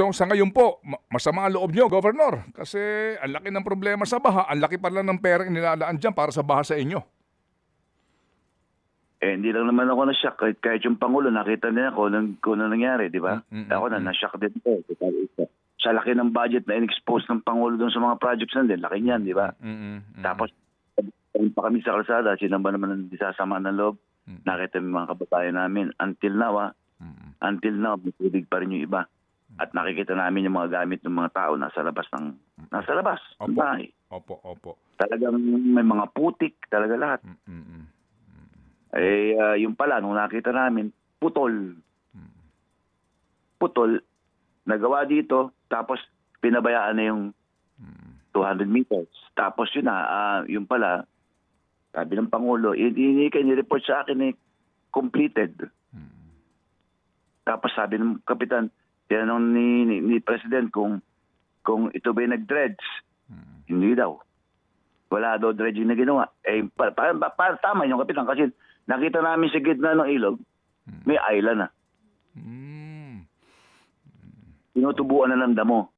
So sa ngayon po, ma- masama ang loob nyo, Governor. Kasi ang laki ng problema sa baha, ang laki pala ng pera inilalaan dyan para sa baha sa inyo. Eh, hindi lang naman ako na-shock. Kahit, kahit yung Pangulo, nakita niya ako nang, kung ano nangyari, di ba? Mm, mm, ako na, mm. na-shock din ko. Sa laki ng budget na in-expose ng Pangulo doon sa mga projects nandun, laki niyan, di ba? Mm-mm. Tapos, pa kami sa kalsada, sinamba naman ang disasama ng loob. Mm. Nakita yung mga kababayan namin. Until now, ah, Mm-mm. until now, may tubig pa rin yung iba. At nakikita namin yung mga gamit ng mga tao nasa labas ng nasa labas ng Opo. bahay. Opo, opo. Talagang may mga putik, talaga lahat. Mm-mm. Eh, ah, yung pala, nung nakita namin, putol. Putol, nagawa dito, tapos pinabayaan na yung 200 meters. Tapos yun na, ah, yung pala, sabi ng Pangulo, hindi kayo ni-report sa akin eh, completed. Tapos sabi ng kapitan, tinanong ni, ni, ni President kung kung ito ba nag-dredge. Hindi daw. Wala daw dredging na ginawa. Eh, pa, pa, pa, pa- tama yung kapitan kasi nakita namin sa gitna ng ilog, may island na. Mm. Tinutubuan na ng damo.